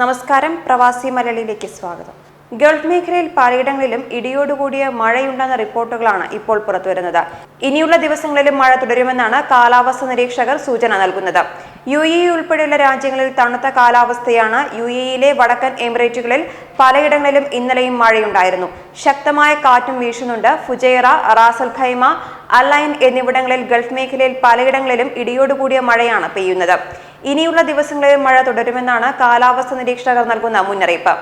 നമസ്കാരം പ്രവാസി മലയാളിയിലേക്ക് സ്വാഗതം. ഗൾഫ് മേഖലയിൽ പലയിടങ്ങളിലും ഇടിയോടുകൂടിയ മഴയുണ്ടെന്ന റിപ്പോർട്ടുകളാണ് ഇപ്പോൾ പുറത്തുവരുന്നത്. ഇനിയുള്ള ദിവസങ്ങളിലും മഴ തുടരുമെന്നാണ് കാലാവസ്ഥ നിരീക്ഷകർ സൂചന നൽകുന്നത്. യു എ ഉൾപ്പെടെയുള്ള രാജ്യങ്ങളിൽ തണുത്ത കാലാവസ്ഥയാണ് യു ഇയിലെ വടക്കൻ എമിറേറ്റുകളിൽ പലയിടങ്ങളിലും ഇന്നലെയും മഴയുണ്ടായിരുന്നു. ശക്തമായ കാറ്റും വീശുന്നുണ്ട് Fujairah Ras al Khaimah Al Ain എന്നിവിടങ്ങളിൽ ഗൾഫ് മേഖലയിൽ പലയിടങ്ങളിലും ഇടിയോടുകൂടിയ മഴയാണ് പെയ്യുന്നത്. ഇനിയുള്ള ദിവസങ്ങളിൽ മഴ തുടരുമെന്നാണ് കാലാവസ്ഥ നിരീക്ഷകർ നൽകുന്ന മുന്നറിയിപ്പ്.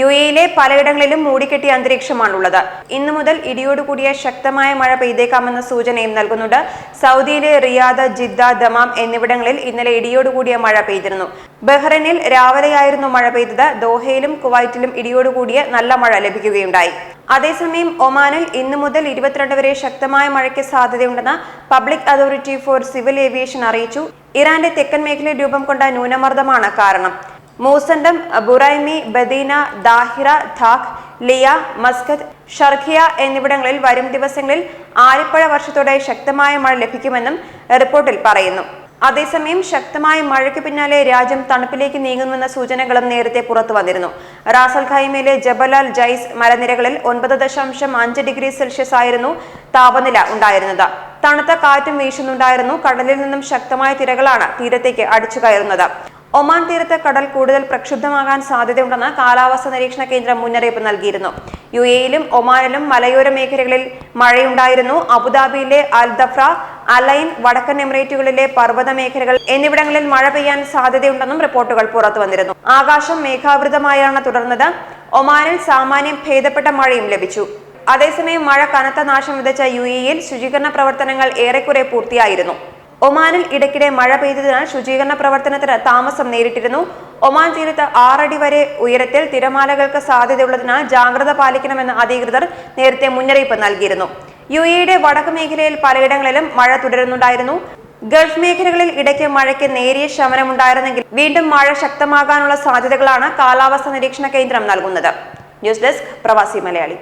യു എയിലെ പലയിടങ്ങളിലും മൂടിക്കെട്ടിയ അന്തരീക്ഷമാണുള്ളത്. ഇന്നു മുതൽ ഇടിയോടുകൂടിയ ശക്തമായ മഴ പെയ്തേക്കാമെന്ന സൂചനയും നൽകുന്നുണ്ട്. സൗദിയിലെ റിയാദ് ജിദ്ദ ദമാം എന്നിവിടങ്ങളിൽ ഇന്നലെ ഇടിയോടുകൂടിയ മഴ പെയ്തിരുന്നു. ബഹ്റൈനിൽ രാവിലെയായിരുന്നു മഴ പെയ്തത്. ദോഹയിലും കുവൈറ്റിലും ഇടിയോടുകൂടിയ നല്ല മഴ ലഭിക്കുകയുണ്ടായി. അതേസമയം ഒമാനിൽ ഇന്നു മുതൽ ഇരുപത്തിരണ്ട് വരെ ശക്തമായ മഴയ്ക്ക് സാധ്യതയുണ്ടെന്ന് public authority for civil aviation അറിയിച്ചു. ഇറാന്റെ തെക്കൻ മേഖലയിൽ രൂപം കൊണ്ട ന്യൂനമർദ്ദമാണ് കാരണം. Musandam Buraimi Batinah Dhahirah Dakhiliyah Muscat Sharqiyah എന്നിവിടങ്ങളിൽ വരും ദിവസങ്ങളിൽ ആലിപ്പഴ വർഷത്തോടെ ശക്തമായ മഴ ലഭിക്കുമെന്നും റിപ്പോർട്ടിൽ പറയുന്നു. അതേസമയം ശക്തമായ മഴയ്ക്ക് പിന്നാലെ രാജ്യം തണുപ്പിലേക്ക് നീങ്ങുമെന്ന സൂചനകളും നേരത്തെ പുറത്തു വന്നിരുന്നു. റാസൽ ജബലാൽ ജൈസ് മലനിരകളിൽ ഒൻപത് ദശാംശം അഞ്ച് ഡിഗ്രി സെൽഷ്യസ് ആയിരുന്നു താപനില ഉണ്ടായിരുന്നത്. തണുത്ത കാറ്റും വീശുന്നുണ്ടായിരുന്നു. കടലിൽ നിന്നും ശക്തമായ തിരകളാണ് തീരത്തേക്ക് അടിച്ചു കയറുന്നത് ഒമാൻ തീരത്തെ കടൽ കൂടുതൽ പ്രക്ഷുബ്ധമാകാൻ സാധ്യതയുണ്ടെന്ന് കാലാവസ്ഥാ നിരീക്ഷണ കേന്ദ്രം മുന്നറിയിപ്പ് നൽകിയിരുന്നു. യു എയിലും ഒമാനിലും മലയോര മേഖലകളിൽ മഴയുണ്ടായിരുന്നു. അബുദാബിയിലെ അൽ ദഫ്ര അലൈൻ വടക്കൻ എമിറേറ്റുകളിലെ പർവത മേഖലകൾ എന്നിവിടങ്ങളിൽ മഴ പെയ്യാൻ സാധ്യതയുണ്ടെന്നും റിപ്പോർട്ടുകൾ പുറത്തു വന്നിരുന്നു. ആകാശം മേഘാവൃതമായാണ് തുടർന്നത്. ഒമാനിൽ സാമാന്യം ഭേദപ്പെട്ട മഴയും ലഭിച്ചു. അതേസമയം മഴ കനത്ത നാശം വിതച്ച യു എയിൽ ശുചീകരണ പ്രവർത്തനങ്ങൾ ഏറെക്കുറെ പൂർത്തിയായിരുന്നു. ഒമാനിൽ ഇടയ്ക്കിടെ മഴ പെയ്തതിനാൽ ശുചീകരണ പ്രവർത്തനത്തിന് താമസം നേരിട്ടിരുന്നു. ഒമാൻ തീരത്ത് ആറടി വരെ ഉയരത്തിൽ തിരമാലകൾക്ക് സാധ്യതയുള്ളതിനാൽ ജാഗ്രത പാലിക്കണമെന്ന് അധികൃതർ നേരത്തെ മുന്നറിയിപ്പ് നൽകിയിരുന്നു. യു എയുടെ വടക്ക് മേഖലയിൽ പലയിടങ്ങളിലും മഴ തുടരുന്നുണ്ടായിരുന്നു. ഗൾഫ് മേഖലകളിൽ ഇടയ്ക്ക് മഴയ്ക്ക് നേരിയ ശമനമുണ്ടായിരുന്നെങ്കിൽ വീണ്ടും മഴ ശക്തമാകാനുള്ള സാധ്യതകളാണ് കാലാവസ്ഥാ നിരീക്ഷണ കേന്ദ്രം നൽകുന്നത്. ന്യൂസ് ഡെസ്ക് പ്രവാസി മലയാളി.